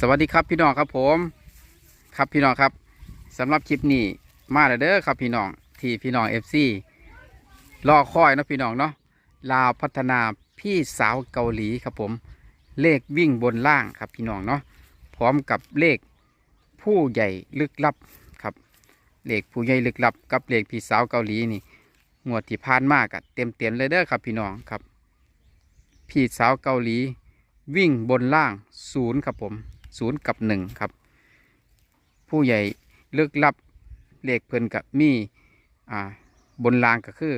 สวัสดีครับพี่น้องครับผม ครับพี่น้องครับสำหรับคลิปนี้มาแล้วเด้อครับพี่น้องที่พี่น้องเอฟซีรอคอยนะพี่น้องเนาะลาวพัฒนาพี่สาวเกาหลีครับผม เลขวิ่งบนล่างครับพี่น้องเนาะพร้อมกับเลขผู้ใหญ่ลึกลับครับเลขผู้ใหญ่ลึกลับ กับเลขพี่สาวเกาหลีนี่งวดที่ผ่านมากอะเต็มเต็มเลยเด้อครับพี่น้องครับ พี่สาวเกาหลีวิ่งบนล่างศูนย์ครับผม ศูนย์กับหนึ่งครับ ผู้ใหญ่เลือกลับเลขเพิ่นกับมีอ่าบนล่างก็คือ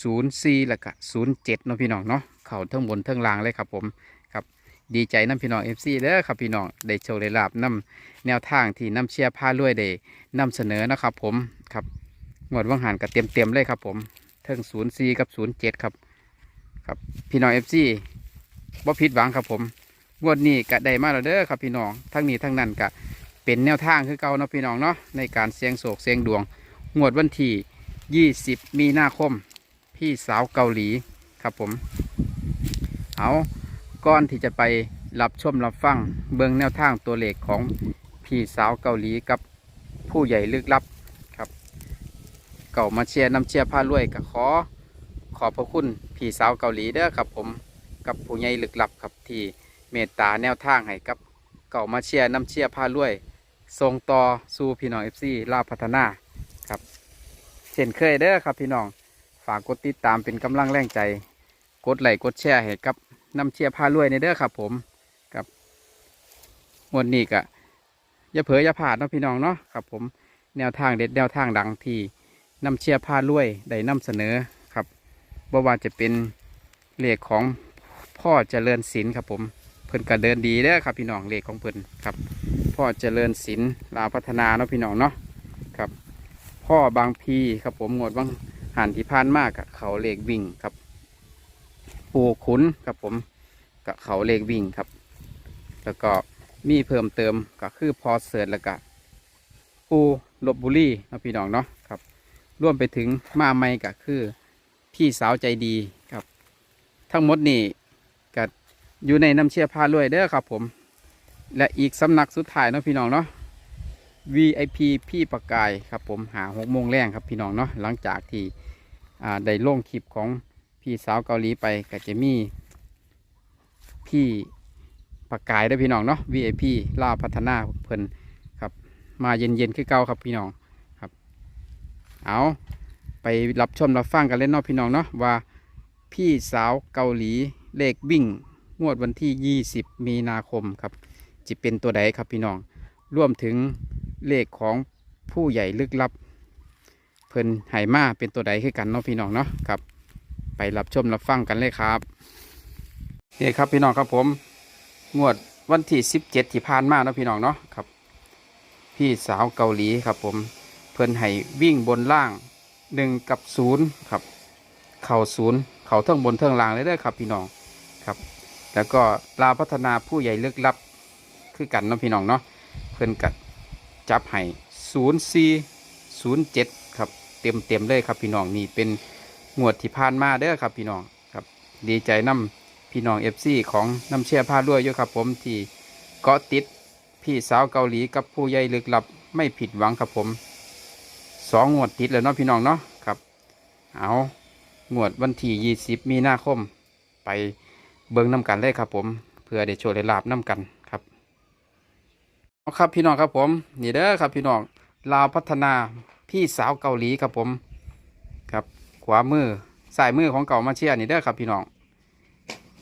ศูนย์สี่แล้วก็ศูนย์เจ็ดเนาะพี่น้องเนาะเข่าเทั้งบนเทั้งล่างเลยครับผมครับดีใจน้ำพี่น้องเอฟซีเด้อครับพี่น้องได้โชว์ได้ลาบน้ำแนวทางที่น้ำเชียร์ผ้ารวยได้นำเสนอนะครับผมครับงวดว่างหันกับเต็มเต็มเลยครับผมเทิงศูนย์สี่กับศูนย์เจ็ดครับครับพี่น้องเอฟซีบ่ผิดหวังครับผม งวดนี้ก็ได้มาแล้วเด้อครับพี่น้องทั้งนี้ทั้งนั้นก็เป็นแนวทางคือเก่าเนาะพี่น้องเนาะในการเสียงโศกเสียงดวง งวดวันที่ 20 มีนาคม พี่สาวเกาหลีครับผม เอาก่อนที่จะไปรับชมรับฟังเบิ่งแนวทางตัวเลขของพี่สาวเกาหลีกับผู้ใหญ่ลึกลับครับ เก่ามาเชียร์น้ำเชียร์พารวยก็ขอ ขอบพระคุณพี่สาวเกาหลีเด้อครับผมกับผู้ใหญ่ลึกลับครับที่ เมตตาแนวทางให้กับเก่ามาเชียร์น้ำเชียร์พารวยส่งต่อสู่พี่น้องเอฟซีลาวพัฒนาครับเช่นเคยเด้อครับพี่น้องฝากกดติดตามเป็นกำลังแรงใจ กดไลค์กดแชร์ให้กับน้ำเชียร์พารวยในเด้อครับ ผมครับวดนี้ก็อย่าเผลออย่าพลาดเนาะพี่น้องเนาะครับ ผมแนวทางเด็ดแนวทางดังที่น้ำเชียร์พารวยได้นำเสนอครับบ่ว่าจะเป็นเลขของพ่อเจริญศิลป์ครับผม เพิ่นก็เดินดีเด้อครับพี่น้องเลขของเพิ่นครับ พ่อเจริญศิลป์ลาพัฒนาเนาะพี่น้องเนาะครับ พ่อบางพีครับผมงวดบางหันที่ผ่านมากกับเขาเลขวิ่งครับ ปูขุนครับผมกับเขาเลขวิ่งครับ แล้วก็มีเพิ่มเติมก็คือพอเสิร์ตแล้วก็ปูลบบุรีเนาะพี่น้องเนาะครับร่วมไปถึงมาไม่ก็คือพี่สาวใจดีครับ ทั้งหมดนี่ อยู่ในน้ำเชียร์พารวยเด้อครับผม และอีกสำนักสุดท้ายเนาะพี่น้องเนาะ VIP พี่ประกายครับผมหาหกโมงแรงครับพี่น้องเนาะหลังจากที่ได้ลงคลิปของพี่สาวเกาหลีไปก็จมี่พี่ประกายเด้พี่น้องเนาะ VIP ล่าพัฒนาเพิ่นครับ มาเย็นๆคือเก่าครับพี่น้องครับ เอาไปรับชมรับฟังกันเล่นเนาะพี่น้องเนาะว่าพี่สาวเกาหลีเลขวิ่ง งวดวันที่ 20 มีนาคมครับจะเป็นตัวใดครับพี่น้องรวมถึงเลขของผู้ใหญ่ลึกลับ เพิ่นไหมาเป็นตัวใดคือกันเนาะพี่น้องเนาะครับ ไปรับชมรับฟังกันเลยครับนี่ครับพี่น้องครับผมงวดวันที่ 17 ที่ผ่านมาเนาะพี่น้องเนาะครับ พี่สาวเกาหลีครับผมเพิ่นให้วิ่งบนล่างหนึ่งกับศูนย์ครับเข่าศูนย์เข่าเทิงบนเทิงล่างเลยเด้อครับพี่น้องครับ แล้วก็ลาพัฒนาผู้ใหญ่ลึกลับ คือกันเนาะพี่น้องเนาะเพิ่อนกัดจับให้ศูนย์สี่ศูนย์เจ็ดครับเต็มเต็มเลยครับพี่น้องนี่เป็นงวดที่ผ่านมาเด้อครับพี่น้องครับดีใจน้ำพี่น้องเอฟซีของน้ำเชื่อผ้าด้วยอยู่ครับผมที่เกาะติดพี่สาวเกาหลีกับผู้ใหญ่ลึกลับไม่ผิดหวังครับผมสองงวดติดเลยเนาะพี่น้องเนาะครับ เอางวดวันที่ 20 มีนาคมไป เบิ่งน้ำกันเลยครับ ผมเพื่อได้โชว์ได้ลาบน้ำกันครับเอาครับพี่น้องครับผม นี่เด้อครับพี่น้องลาวพัฒนาพี่สาวเกาหลีครับผมครับ ขวามือสายมือของเก่ามาเชียร์นี่เด้อครับพี่น้อง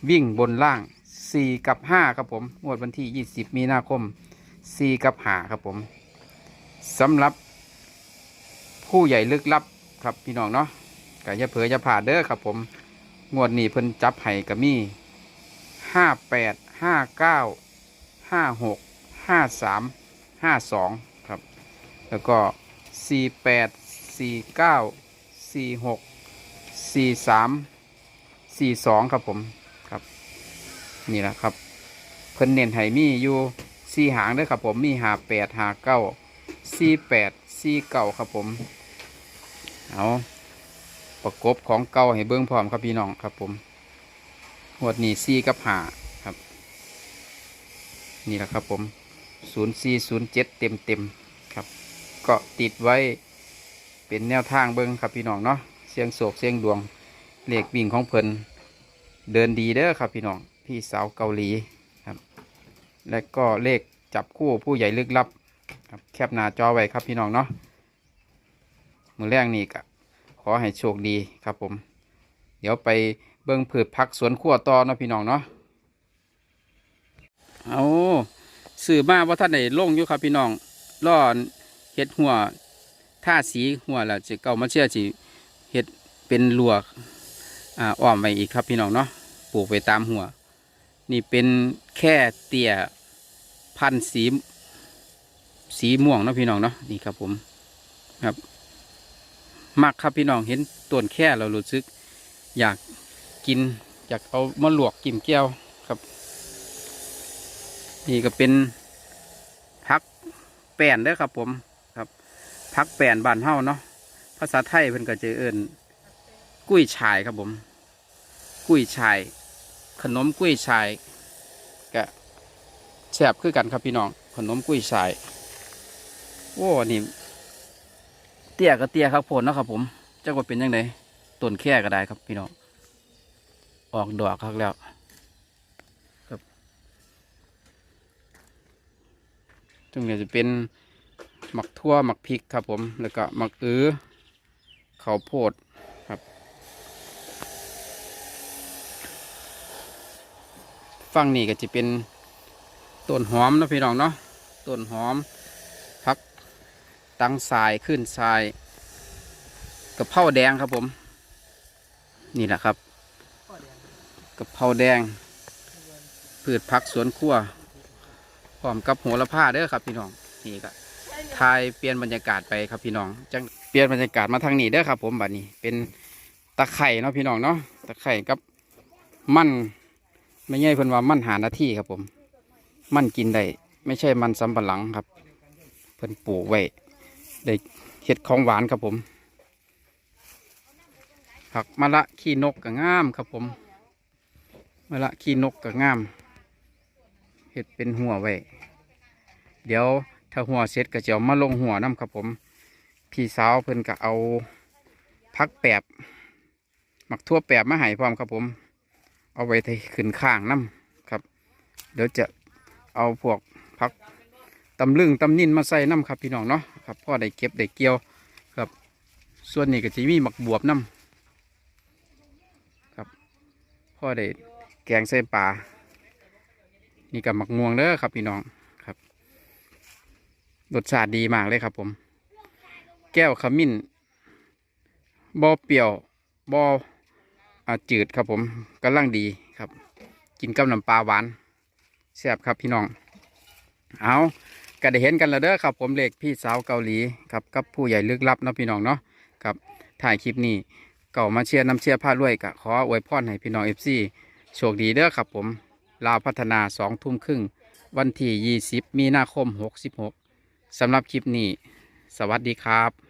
วิ่งบนล่าง 4 กับ 5 ครับผมงวดวันที่ 20 มีนาคม 4 กับ5ครับผมสำหรับ ผู้ใหญ่ลึกลับครับพี่น้องเนาะก็อย่าเผลออย่าผ่าดเด้อครับผม งวดนี้เพิ่นจับให้ก็มี ห้าแปดห้าเก้าห้าหกห้าสามห้าสองครับ แล้วก็สี่แปดสี่เก้าสี่หกสี่สามสี่สองครับผมครับ นี่แหละครับ เพิ่นเน้นให้มีอยู่สี่หางด้อครับผมมีหาแปดหาเก้าสี่แปดสี่เก้าครับผม เอาประกบของเก่าให้เบิ้งพร้อมครับพี่น้องครับผม หวดนี้ซีกับหาครับ นี่แหละครับผม0407เต็มเต็มครับ ก็ติดไว้เป็นแนวทางเบิ้งครับพี่น้องเนาะเสียงโศกเสียงดวงเลขวิ่งของเพิ่นเดินดีเด้อครับพี่น้องพี่สาวเกาหลีครับ และก็เลขจับคู่ผู้ใหญ่ลึกลับครับแคปหน้าจอไว้ครับพี่น้องเนาะมือแรกนี่ก็ขอให้โชคดีครับผม ดี๋ยวไปเบิ้งผืชพักสวนขั้วต่อนะพี่น้องเนาะเอาสื่อมาว่าท่านไหนลงอยู่ครับพี่น้องล่อเฮ็ดหัวท่าสีหัวแล้วจะเก่ามาเชื่อสิเฮ็ดเป็นลวกอ่าอ้อมไว้อีกครับพี่น้องเนาะปลูกไว้ตามหัว นี่เป็นแค่เตี่ยพันสีสีม่วงนะพี่น้องเนาะนี่ครับผมครับมักครับพี่น้องเห็นต้นแค่เรารู้สึก อยากกิน อยากเอามาลวกกิมแก้วครับ นี่ก็เป็นพักแป้นเด้อครับ ผมครับพักแป้นบานเฮาเนาะภาษาไทยเพิ่นก็จะเอิ้นกุ้ยชายครับผม กุ้ยชาย ขนมกุ้ยชายก็แซ่บคือกันครับพี่น้องขนมกุ้ยชายโอ้นี่เตี้ยก็เตี้ยครับผลนะครับผมจักว่าเป็นยังไง ต้นแค่ก็ได้ครับ พี่น้องออกดอกครับแล้วครับตรงนี้จะเป็นหมักทั่วหมักพริกครับผม แล้วก็หมักอื้อข้าวโพดครับ ฝั่งนี้ก็จะเป็นต้นหอมนะพี่น้องเนาะต้นหอมพักตั้งทรายขึ้นทรายกะเพราแดงครับผม นี่แหละครับกะเพราแดง พืชผักสวนครัวพร้อมกับโหระพาเด้อครับพี่น้องนี่ก็ทายเปลี่ยนบรรยากาศไปครับพี่น้องจังเปลี่ยนบรรยากาศมาทางนี้เด้อครับ ผมบัดนี้ เป็นตะไคร่เนาะพี่น้องเนาะตะไคร่กับมันไม่ใช่เพิ่นว่ามันหาหน้าที่ครับผม มันกินได้ไม่ใช่มันสำปะหลังครับ เพิ่นปลูกไว้ได้เห็ดของหวานครับผม ผักมะละขี้นกก็งามครับผมมะละขี้นกก็งามเห็ดเป็นหัวไว้ เดี๋ยวถ้าหัวเสร็จก็จะมาลงหัวน้ำครับผม พี่สาวเพิ่นก็เอาพักแปบหมักทั่วแปบมาให้พร้อมครับผม เอาไว้ที่ขึ้นข้างน้ำครับ เดี๋ยวจะเอาพวกพักตำลึงตำนินมาใส่น้ำครับพี่น้องเนาะครับพ่อได้เก็บได้เกี่ยวครับ ส่วนนี้ก็จะมีหมักบวบน้ำครับพ่ อได้แกงใส่ปลานี่กับหมักม่วงเด้อครับพี่น้องครับรสชาติดีมากเลยครับผม แก้วขมิ้นบ่เปรี้ยวบ่อ่าจืดครับผมกำลังดีครับ กินกับน้ำปลาหวานแซ่บครับพี่น้อง เอาก็ได้เห็นกันแล้วเด้อครับ ผมเล็กพี่สาวเกาหลีครับกับผู้ใหญ่ลึกลับเนาะพี่น้องเนาะครับถ่ายคลิปนี้ เก่ามาเชียร์น้ำเชียร์ผ้ารวยกะขออวยพรให้พี่น้องเอฟซีโชคดีเด้อครับผมลาวพัฒนาสองทุ่มครึ่ง วันที่ยี่สิบมีนาคมหกสิบหกสำหรับคลิปนี้ สวัสดีครับ